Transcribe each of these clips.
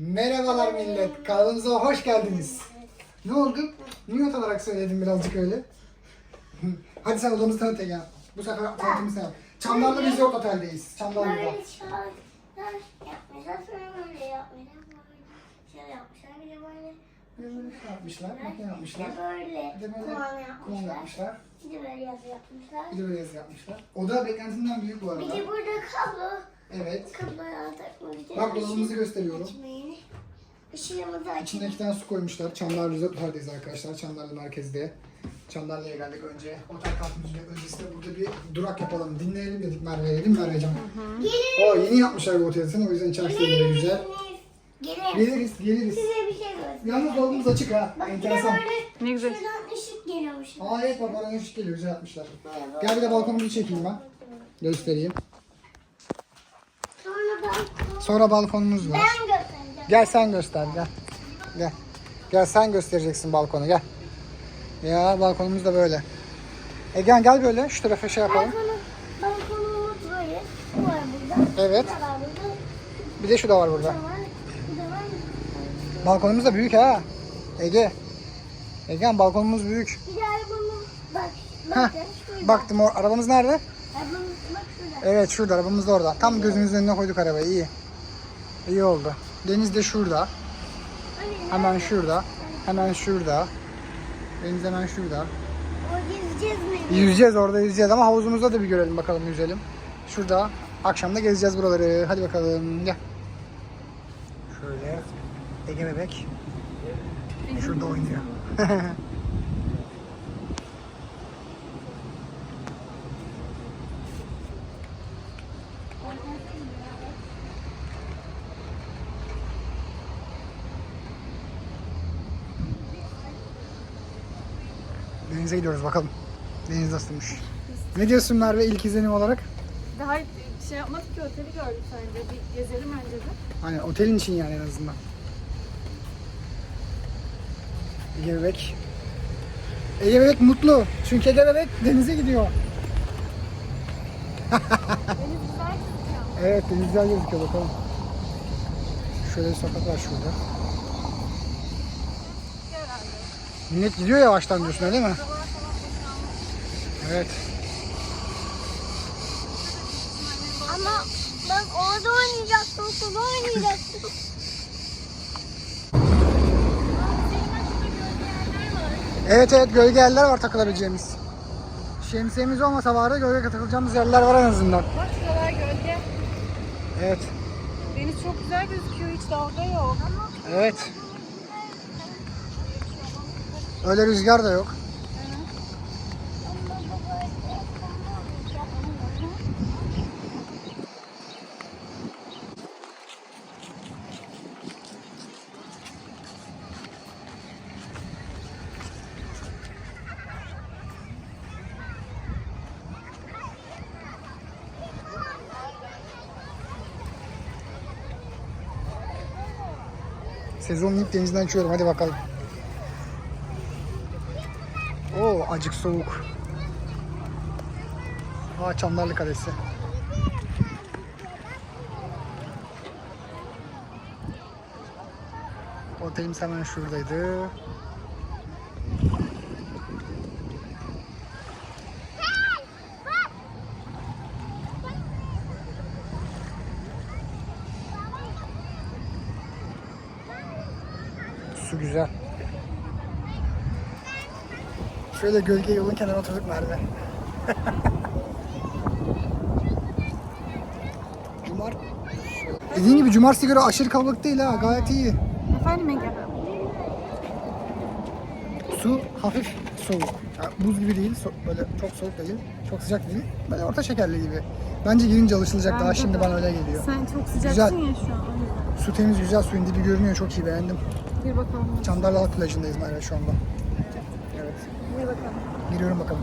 Merhabalar millet, kanalımıza hoş geldiniz. Ne oldu? Niye olarak söyledim birazcık öyle? Hadi sen odamızı tanıt Ege. Bu sefer tanıtımı sen yap. Çamlarlı Resort Otel'deyiz. Çamlarlı'da. Yapmışlar, şey yapmışlar, bir Bir şey yapmışlar, makine bir yapmışlar. böyle Bir de böyle kumanda yapmışlar, bir de böyle yazı yapmışlar. Bir de böyle yazı yapmışlar. Oda beklentisinden büyük bu Bir arada. de burada kablo, Evet. kabloya. Bak dolabımızı gösteriyorum. Açmayın. Işığımızı İçine açın. iki tane su koymuşlar. Çamlar Resort Otel'deyiz arkadaşlar. Çamlarlı merkezde. Çamlarlı'ya geldik önce. Otel kalkmışken öncesinde burada bir durak yapalım. Dinleyelim dedik Merve'ye. Değil mi Merve'cim? O yeni yapmışlar bu oteli. O yüzden içerisi de güzel. Gelin. Geliriz, geliriz. Size bir şey göstereyim. Yalnız dolabımız açık ha. Bak bir de Enteresan. böyle Ne güzel. şuradan ışık geliyormuş. Aa evet bak oradan ışık geliyor. Güzel yapmışlar. Gel bir de balkonumuzu çekeyim ben. Göstereyim. Sonra balkonumuz var. ben göstereceğim. Gel sen göster gel. Gel. Gel sen göstereceksin balkonu gel. Ya balkonumuz da böyle. Egen gel böyle şu tarafa şey yapalım. Balkonu, balkonumuz böyle. Bu var burada. Evet. Bu da var burada. Bir de şu da var Bu burada. da var. Bu da var. Balkonumuz da büyük ha. Ege. Egen balkonumuz büyük. Bir de arabamız bak. Heh, şurada. Baktım o arabamız nerede? Arabamız bak şurada. Evet şurada arabamız da orada. Tam gözümüzün önüne koyduk arabayı iyi. İyi oldu. Deniz de şurada. Hemen şurada. Hemen şurada. Deniz hemen şurada. o gezeceğiz mi? Yüzeceğiz orada yüzeceğiz ama havuzumuzda da bir görelim bakalım yüzelim. Şurada. Akşam da gezeceğiz buraları. Hadi bakalım gel. Şöyle. Ege bebek. Şurada oynuyor. Denize gidiyoruz bakalım. Deniz nasılmış? Ne diyorsun Merve ilk izlenim olarak? Daha şey yapmadık ki oteli gördük sadece. Bir gezelim önce de. Hani otelin için yani en azından. Ege Bebek. Ege Bebek mutlu. Çünkü Ege Bebek denize gidiyor. Deniz güzel gözüküyor. Evet deniz güzel gözüküyor bakalım. Şöyle bir sokak var şurada. Herhalde. Millet gidiyor yavaştan diyorsun öyle mi? Evet. Ama ben orada oynayacaktım, suda oynayacaktım. Evet evet gölge yerler var takılabileceğimiz. Şemsiyemiz olmasa var da gölge takılacağımız yerler var en azından. Bak şuralar gölge. Evet. Deniz çok güzel gözüküyor. Hiç dalga yok. Evet. Öyle rüzgar da yok. Sezonun ilk denizinden açıyorum. Hadi bakalım. Oo acık soğuk. Aa Çamlarlı Kalesi. Otelimiz hemen şuradaydı. Su güzel. Şöyle gölge yolun kenarına oturduk Merve. Cumar. Dediğin gibi cumartesi göre aşırı kalabalık değil ha gayet iyi. Efendim Ege? Su hafif soğuk. Yani buz gibi değil, so- böyle çok soğuk değil, çok sıcak değil. Böyle orta şekerli gibi. Bence girince alışılacak daha Bence şimdi de. bana öyle geliyor. Sen çok sıcaksın Güzel. ya şu an. Su temiz güzel, suyun dibi görünüyor çok iyi beğendim. Bir bakalım. Çandarlı Halk plajındayız Merve şu anda. Evet. Bir bakalım. Giriyorum bakalım.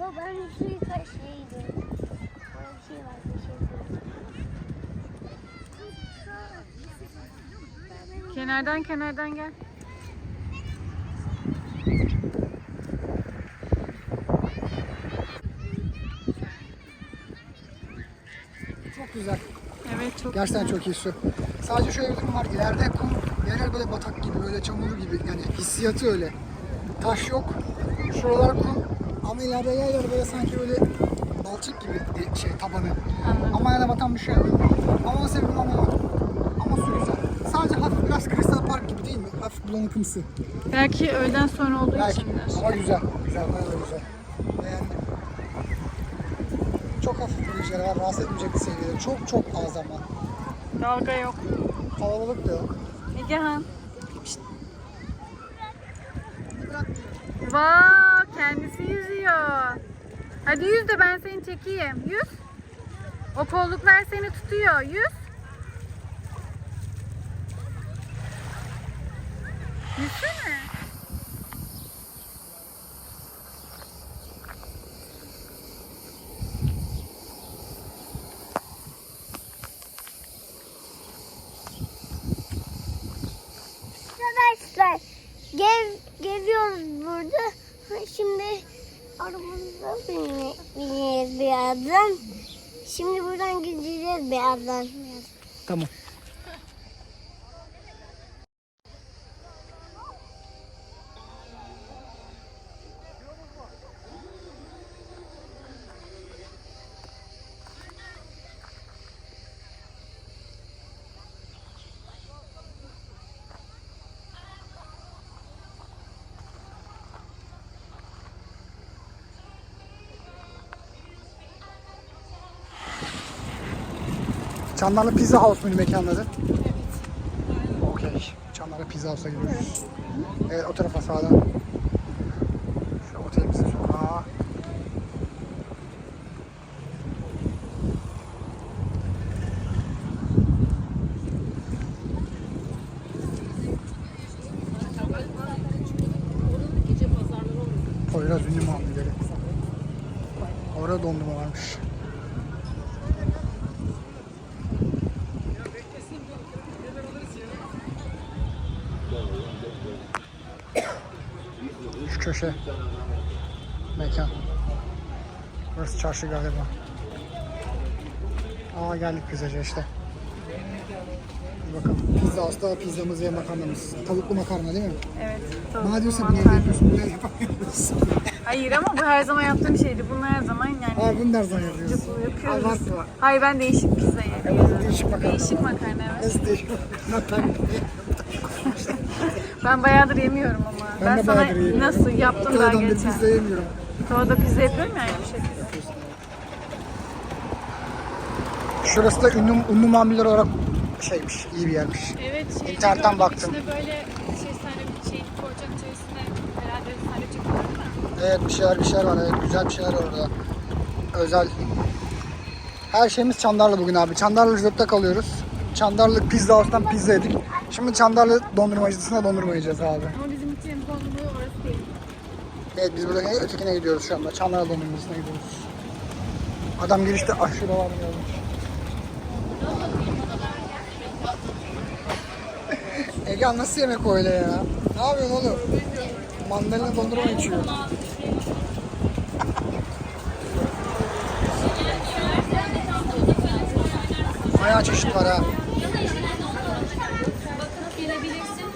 Yok ben bir şey var, bir şey var. Kenardan kenardan gel. çok güzel. Evet çok Gerçekten çok iyi su. Sadece şöyle bir durum var. İleride kum, yerler böyle batak gibi, böyle çamur gibi. Yani hissiyatı öyle. Taş yok. Şuralar kum. Ama ileride yerler böyle sanki böyle balçık gibi şey tabanı. Ama yana batan bir şey yok. Ama o sebebim anlamadım. Ama su güzel. Sadece hafif biraz Crystal Park gibi değil mi? Hafif bulanıkımsı. Belki öğleden sonra olduğu Belki. içindir. Ama güzel. Güzel, bayağı güzel. Beğendim. Var. Rahatsız etmeyecek bir seviyede. Çok çok az ama. Dalga yok. Kalabalık da yok. Egehan. Vay kendisi yüzüyor. Hadi yüz de ben seni çekeyim. Yüz. O kolluklar seni tutuyor. Yüz. Yüzsene. Arkadaşlar gez, geziyoruz burada. Şimdi arabamıza bineceğiz birazdan. Şimdi buradan gideceğiz birazdan. Tamam. Çanlarlı Pizza House muydu mekanın adı? Okey. Çanlarlı Pizza House'a gidiyoruz. Evet o tarafa sağdan. Şu otelimizin sokağı. Poyraz ünlü mamulleri. Orada dondurma varmış. Şu köşe. Mekan. Burası çarşı galiba. Aa geldik pizzacıya işte. Bakalım. Pizza hasta pizzamız ve makarnamız. Tavuklu makarna değil mi? Evet. Bana diyorsa tavuklu bunu evde yapıyorsun, bunu evde yapamıyoruz. Hayır ama bu her zaman yaptığım şeydi. Bunu her zaman yani Aa bunu nereden yapıyoruz? yapıyoruz. Abartma. Hayır ben değişik pizza yapıyorum. Değişik makarna. Değişik makarna evet. Nasıl değişik makarna? Ben bayağıdır yemiyorum ama. Ben Ben, de sana bayağıdır yemiyorum. nasıl yaptım daha Otelden bir geçen. pizza yemiyorum. Tavada pizza yapıyorum ya aynı bu şekilde. Şurası da ünlü, ünlü mamuller olarak şeymiş, iyi bir yermiş. Evet şey İnternetten baktım. İçine böyle şey sana şey koyacak içerisine herhalde sadece çıkıyor değil mi? Evet bir şeyler bir şeyler var. Evet güzel bir şeyler var orada. Özel. Her şeyimiz Çandarlı bugün abi. Çandarlı Resort'ta kalıyoruz. Çandarlı Pizza House'tan pizza yedik. Şimdi Çandarlı dondurmacısına dondurma yiyeceğiz abi. Ama bizim gideceğimiz olduğu orası değil. Evet biz burada ötekine gidiyoruz şu anda. Çandarlı dondurmacısına gidiyoruz. Adam girişte aşırı var yazmış. Ege nasıl yemek öyle ya? Ne yapıyorsun oğlum? Mandalina dondurma içiyor. Bayağı çeşit var ha. gelebilirsin.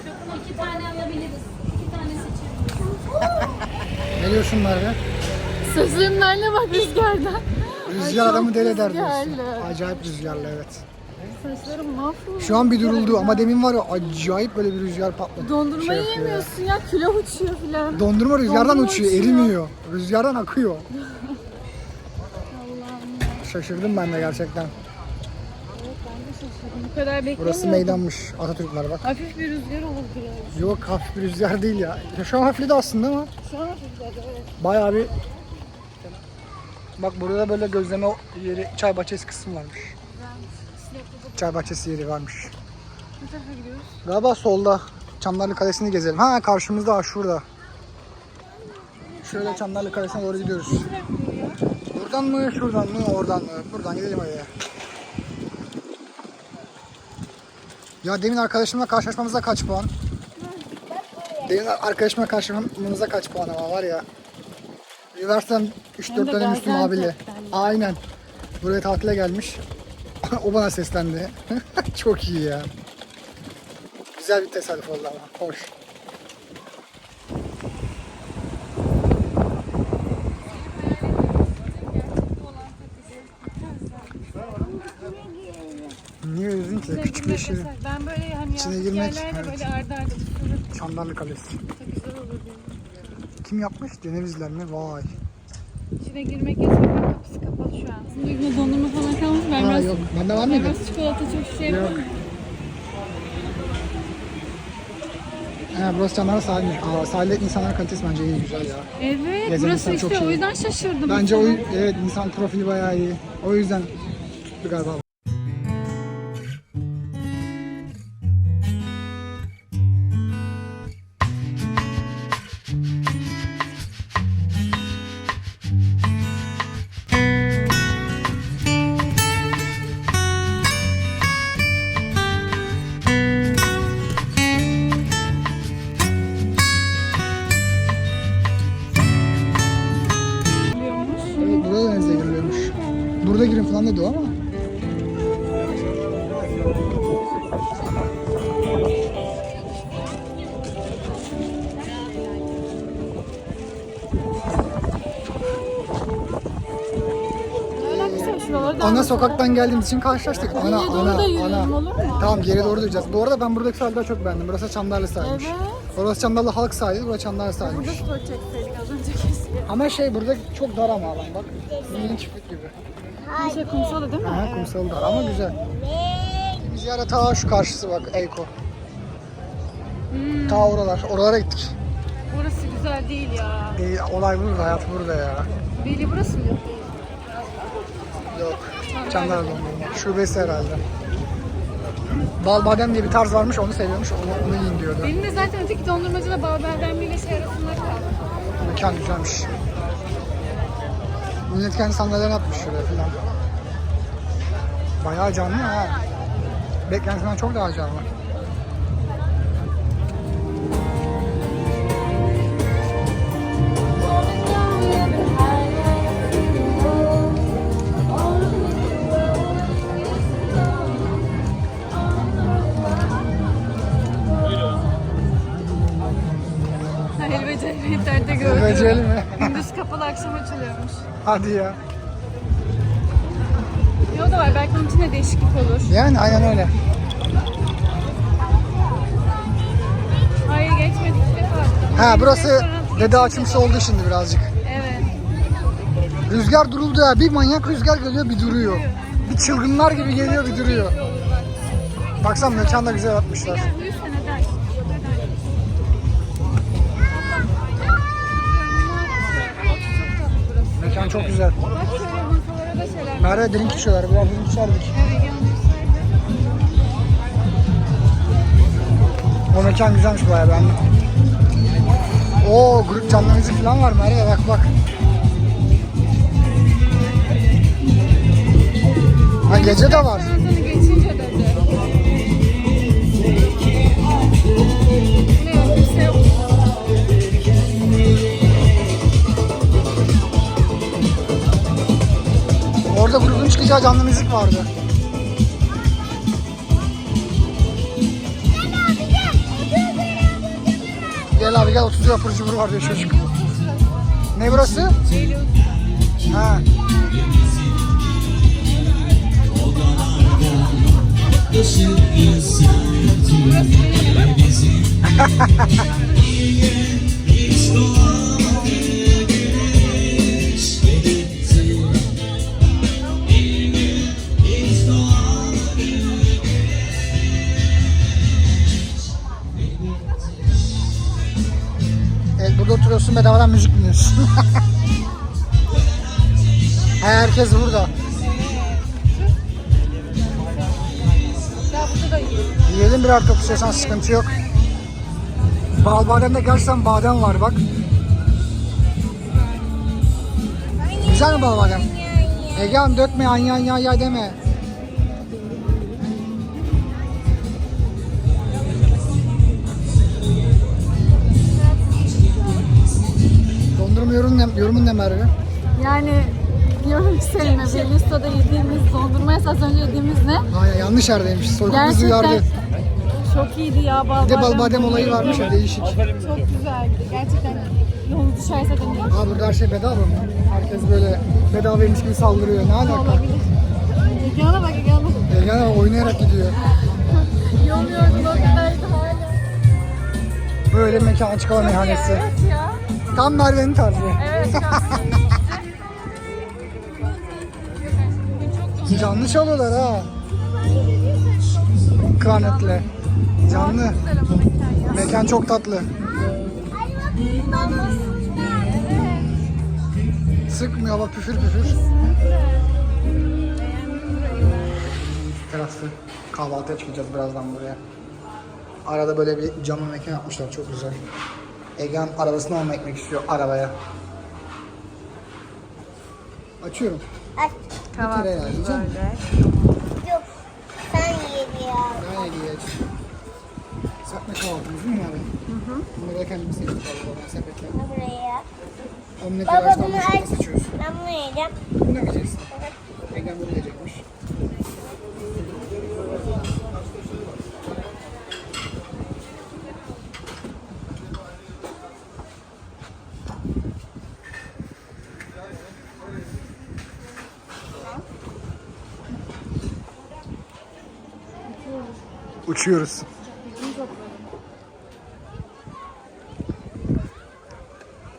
İki tane alabiliriz. İki tane seçebiliriz. Ne diyorsun Merve? Sözlerimlerle bak rüzgardan. Rüzgar çok adamı deli eder rüzgarlı. diyorsun. Acayip rüzgarlı evet. Saçlarım mahvoldu. Şu an bir duruldu ama demin var ya acayip böyle bir rüzgar patladı. Dondurmayı Şey yapıyor ya. yemiyorsun ya. Külah uçuyor filan. Dondurma rüzgardan Dondurma uçuyor, uçuyor. erimiyor. Rüzgardan akıyor. Şaşırdım ben de gerçekten. Bu kadar beklemiyordum. Burası meydanmış. Atatürk var bak. Hafif bir rüzgar olur biraz. Yok hafif bir rüzgar değil ya. ya şu an hafifledi aslında ama Şu an hafifledi evet. bayağı bir... Bak burada da böyle gözleme yeri, çay bahçesi kısmı varmış. Çay bahçesi yeri varmış. Ne tarafa gidiyoruz? Galiba solda. Çamlarlı Kalesi'ni gezelim. Ha karşımızda var şurada. Şöyle Çamlarlı Kalesi'ne doğru gidiyoruz. Buradan mı, şuradan mı, oradan mı? Buradan gidelim. Ya demin arkadaşımla karşılaşmamıza kaç puan? Demin arkadaşımla karşılaşmamıza kaç puan ama var ya. Üniversiteden 3-4 de dönem Müslüm abiyle. Aynen. Buraya tatile gelmiş. o bana seslendi. Çok iyi ya. Güzel bir tesadüf oldu ama. Hoş. Niye üzdün ki? Küçükleşiyor. Ben böyle hani İçine yazlık girmek, yerlerde evet. böyle arda arda. Çandarlı Kalesi. Çok güzel olur diye. Kim yapmış? Cenevizler mi? Vay. İçine girmek yasak. Kapısı kapalı şu an. Şimdi yine dondurma falan kalmış. Ben Ha, biraz, yok. Bende var ben mıydı? biraz çikolata çok şey Yok. yapamam. He, burası Çandarlı sahilmiş. Aa, sahilde insanların kalitesi bence iyi, güzel ya. Evet Gezen burası insan çok işte şey. o yüzden şaşırdım. Bence o, mesela. evet insan profili bayağı iyi. O yüzden tuttu galiba. Burada girin falan dedi o ama. Ana sokaktan geldiğimiz için karşılaştık. Ana, Geriye doğru ana, da yürüyelim, ana. olur mu? Tamam geri doğru duyacağız. Bu arada ben buradaki sahilde çok beğendim. Burası Çandarlı sahilmiş. Evet. Orası Çandarlı halk sahili, burası Çandarlı sahilmiş. Burada spor çekseydik az önce keşke. Ama şey burada çok dar ama alan bak. Bildiğin çiftlik gibi. Bir şey kumsalı değil mi? Aha, kumsal dar ama güzel. Biz ta şu karşısı bak Eyko. Hmm, Ta oralar. Oralara gittik. burası güzel değil ya. E, olay burada, hayat burada ya. Beli burası mı yok? Yok. Çandarlı dondurma. Şubesi herhalde. Bal badem diye bir tarz varmış onu seviyormuş onu, onu yiyin diyordu. Benim de zaten öteki dondurmacıyla Bağber'den bir şey arasında kaldı. Mekan güzelmiş. Millet kendi sandalyelerini atmış şuraya falan. Bayağı canlı ha. Beklentisinden çok daha canlı. Hadi ya. Yo da var belki onun için de değişiklik olur. Yani aynen öyle. Hayır geçmedik bir defa. Ha burası dede açımsı oldu şimdi birazcık. Evet. Rüzgar duruldu ya. Bir manyak rüzgar geliyor bir duruyor. Bir çılgınlar gibi geliyor bir duruyor. Baksana mekan da güzel yapmışlar. Mekan çok güzel. Bak şöyle masalara da drink içiyorlar. Biraz drink içerdik. Evet yanlışsaydı. O mekan güzelmiş bayağı beğendim. Oo grup canlı müzik falan var Merve bak bak. Ha gece de var. Çıkacağı canlı müzik vardı. Gel abi gel 30 lira abur cubur var diyor çocuk. Ne burası? Ha. Oturuyorsun bedavadan müzik dinliyorsun. Herkes burada. Ya burada da iyi. Yiyelim birer top istiyorsan sıkıntı yok. Bal bademde gerçekten badem var bak. Güzel mi bal badem? Egehan dökme yan yan yan ya deme. Dondurma yorum ne, yorumun ne Merve? Yani yorum Seninle Belisto'da yediğimiz dondurma esas önce yediğimiz ne? Hayır yanlış yerdeymiş. Soygun bizi Gerçekten uyardı. çok iyiydi ya bal Bir de bal badem badem olayı varmış ya değişik. Çok güzeldi. Gerçekten yolun düşerse deneyin. Aa burada her şey bedava mı? Herkes böyle bedavaymış gibi saldırıyor. Ne alaka? Olabilir. Egana bak Egana. Elgana oynayarak gidiyor. Yol yorgunluktaydı hala. Böyle mekan açık hava meyhanesi. Evet ya. Tam Merve'nin tarzı. Evet Canlı çalıyorlar ha. Klarnetle. Canlı. mekan çok tatlı. Sıkmıyor ama püfür püfür. Terası. Kahvaltıya çıkacağız birazdan buraya. Arada böyle bir camlı mekan yapmışlar çok güzel. Egehan arabasını alma ekmek istiyor arabaya. Açıyorum. Aç. Bir kere ya, yiyeceğim. Yok. Sen yedi ya. Ben hediye aç. Kahvaltımız değil mi abi? Hı hı. Bunu da kendimiz seçtik abi oradan sepetle. Buraya. Omlet Baba bunu aç. Ben bunu yiyeceğim. Bunu yiyeceksin? Egehan bunu yiyecekmiş. Uçuyoruz.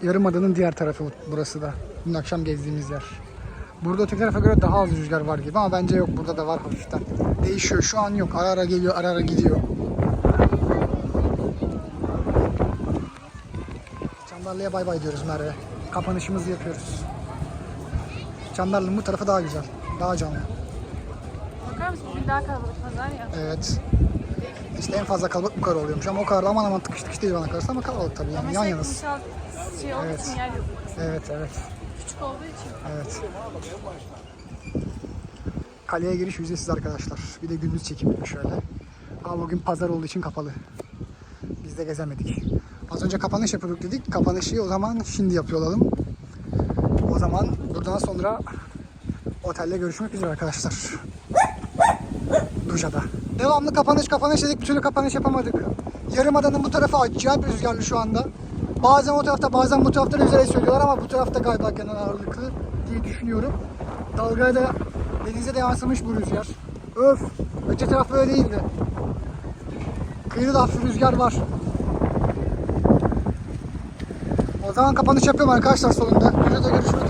Yarımada'nın diğer tarafı burası da. Dün akşam gezdiğimiz yer. Burada öteki tarafa göre daha az rüzgar var gibi ama bence yok. Burada da var hafiften. Değişiyor. Şu an yok. Ara ara geliyor, ara ara gidiyor. Çandarlı'ya bay bay diyoruz Merve. Kapanışımızı yapıyoruz. Çandarlı'nın bu tarafı daha güzel. Daha canlı. Bakar mısın? Bugün daha kalabalık pazar ya. Evet. İşte en fazla kalabalık bu kadar oluyormuş ama o kadar da aman aman tıkış tıkış değil bana kalırsa ama kalabalık tabii yani yan yanız. şey olduğu Evet. için yer yok. Evet evet. Küçük olduğu için. Evet. Kaleye giriş ücretsiz arkadaşlar. Bir de gündüz çekimi şöyle. Ama bugün pazar olduğu için kapalı. Biz de gezemedik. Az önce kapanış yapıyorduk dedik. Kapanışı o zaman şimdi yapıyor olalım. O zaman buradan sonra otelde görüşmek üzere arkadaşlar. Duşa'da. Devamlı kapanış kapanış dedik bir türlü kapanış yapamadık. Yarımadanın bu tarafı acayip rüzgarlı şu anda. Bazen o tarafta bazen bu tarafta rüzgar söylüyorlar ama bu tarafta galiba genel ağırlıklı diye düşünüyorum. Dalgaya da denize de yansımış bu rüzgar. Öf! Öte taraf böyle değildi. Kıyıda da hafif rüzgar var. O zaman kapanış yapıyorum arkadaşlar sonunda. Duşa'da görüşmek